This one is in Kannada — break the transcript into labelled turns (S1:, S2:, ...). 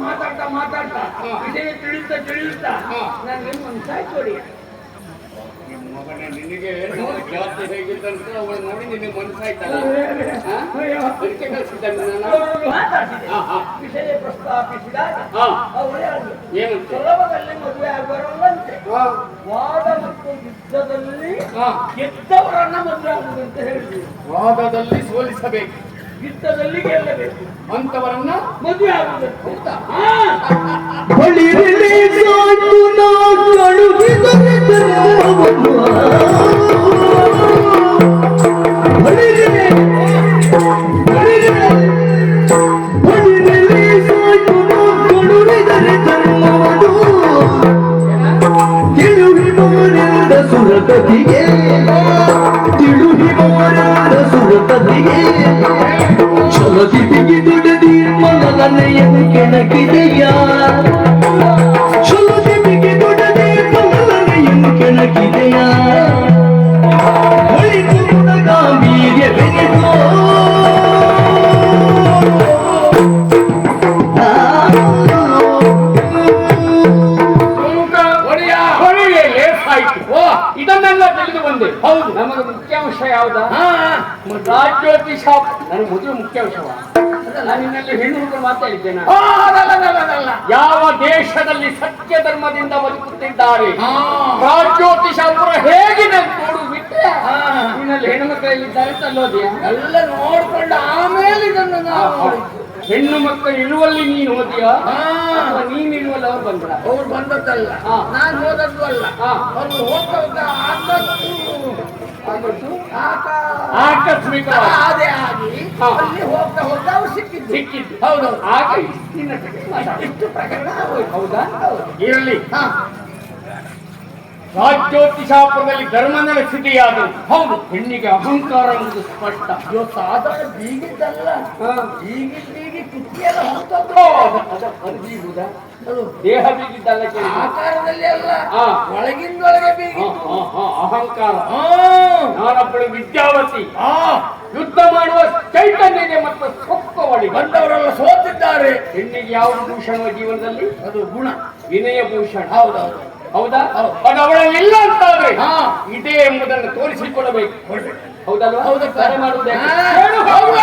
S1: ಮಾತಾಡ್ತಾ ಮಾತಾಡ್ತಾ.
S2: ಇದೇ
S1: ವಿಷಯ ತಿಳಿಯುತ್ತಾ ತಿಳಿಯುತ್ತಾ. ನಾನು
S2: ನಿಮ್ಮ ಮಗನೇ ನಿನಗೆ ನೋಡಿ ಜಾಸ್ತಿ ಹೇಗಿದ್ದಂತ ಅವಳು ನೋಡಿ ನಿನಗೆ ಮನಸ್ಸಾಯ್ತಲ್ಲ. ಅದಕ್ಕೆ ಕಳ್ಸಿದ್ದಾನೆ ನಾನು.
S1: ವಿಷಯ ಪ್ರಸ್ತಾಪಿಸಿದಾಗ. ಅವರು
S2: ಏನಂತೆ?
S1: ಸುಲಭದಲ್ಲಿ ಮದುವೆ ಆಗುವರಂತೆ
S2: ಹಾ.
S1: ವಾದ ಮತ್ತು ಯುದ್ಧದಲ್ಲಿ
S2: ಹಾ.
S1: ಗೆದ್ದವರನ್ನ ಮದುವೆ ಆಗುದಂತ ಹೇಳಿದ್ರು
S2: ವಾದದಲ್ಲಿ ಸೋಲಿಸಬೇಕು.
S1: ಯುದ್ಧದಲ್ಲಿ ಗೆಲ್ಲಬೇಕು
S2: ಅಂತವರನ್ನ
S1: ಮದುವೆ
S2: ಸುರತಿಗೆ
S3: ತಿಳುಹಿ ಸಾಕು
S2: சுமதி திங்கிட்டு தீர்மானம் எனக்கு எனக்கு தெரியாது ಬಂದೆ ಹೌದು. ನಮಗೆ ಮುಖ್ಯಾಂಶ ಯಾವ್ದಾ? ರಾಜ್ಯೋತಿಷ ನನಗೆ ಮೊದಲು ಮುಖ್ಯಾಂಶವ ನಾನು ಹೆಣ್ಣು ಹುಡುಗರು ಮಾತಾಡಿದ್ದೇನೆ ಯಾವ ದೇಶದಲ್ಲಿ ಸತ್ಯ ಧರ್ಮದಿಂದ ಬದುಕುತ್ತಿದ್ದಾರೆ? ಹೇಗೆ ಹೇಗಿದೆ ನೋಡು ಬಿಟ್ಟೆ ನಿನ್ನಲ್ಲಿ ಹೆಣ್ಣು ಮಕ್ಕಳಲ್ಲಿದ್ದಾರೆ ಅಂತ
S1: ಎಲ್ಲ ನೋಡ್ಕೊಂಡು ಆಮೇಲೆ ಇದನ್ನು ನಾವು.
S2: ಹೆಣ್ಣು ಮಕ್ಕಳು ಇರುವಲ್ಲಿ ನೀನು ಓದಿಯಾ?
S1: ಹಾ.
S2: ಅಥವಾ ನೀನು ಇಳುವಲ್ಲಿ ಅವ್ರು ಬಂದ್ರ?
S1: ಅವ್ರು ಬಂದದ್ದಲ್ಲ. ನಾನು ಹೋದದ್ದು ಅಲ್ಲ. ಅವ್ರು ಹೋಗ್ತಾ
S2: ಆಕಸ್ಮಿಕ.
S1: ಅದೇ ಆಗಿ ಅಲ್ಲಿ ಹೋಗ್ತಾ ಹೋಗ್ತಾ ಅವ್ರು ಸಿಕ್ಕಿದ್ದು
S2: ಸಿಕ್ಕಿದ್ದು
S1: ಹೌದು
S2: ಆಗ
S1: ಇಷ್ಟು ಪ್ರಕರಣ.
S2: ಹೌದಾ. ಇರಲಿ. ರಾಜ್ಯೋತಿಷಾಪುರದಲ್ಲಿ ಹೌದು. ಹೆಣ್ಣಿಗೆ ಅಹಂಕಾರ ಒಂದು ಸ್ಪಷ್ಟ.
S1: ಇವತ್ತು ಸಾಧಾರಣ ಬೀಗಿದ್ದಲ್ಲ
S2: ಹಾ. ಅದ- ದೇಹ ಬೀಗಿದ್ದಲ್ಲ ಕೇಳಿ.
S1: ಆಕಾರದಲ್ಲಿ ಅಲ್ಲ.
S2: ಆ.
S1: ಒಳಗಿಂದೊಳಗೆ
S2: ಬೀಗಿ ಅಹಂಕಾರ. ನಾನೊಬ್ಬಳು ವಿದ್ಯಾವತಿ.
S1: ಆ
S2: ಯುದ್ಧ ಮಾಡುವ ಚೈತನ್ಯಗೆ ಮತ್ತು ಸೊಕ್ಕವಳಿ
S1: ಬಂದವರೆಲ್ಲ ಸೋತಿದ್ದಾರೆ.
S2: ಹೆಣ್ಣಿಗೆ ಯಾವ ಭೂಷಣ ಜೀವನದಲ್ಲಿ?
S1: ಅದು ಗುಣ.
S2: ವಿನಯ ಭೂಷಣ.
S1: ಹೌದೌದು.
S2: ಹೌದಾ? ಅದು ಅವಳಲ್ಲಿ ಇಲ್ಲ ಅಂತಾದ್ರೆ
S1: ಹಾ.
S2: ಇದೆ ಎಂಬುದನ್ನು ತೋರಿಸಿಕೊಡಬೇಕು. ಹೌದಲ್ವಾ?
S1: ಹೌದು.
S2: ಕರೆ ಮಾಡುವುದೇ
S1: ಹಾ.
S2: ಹೇಳು, ಹೌದು.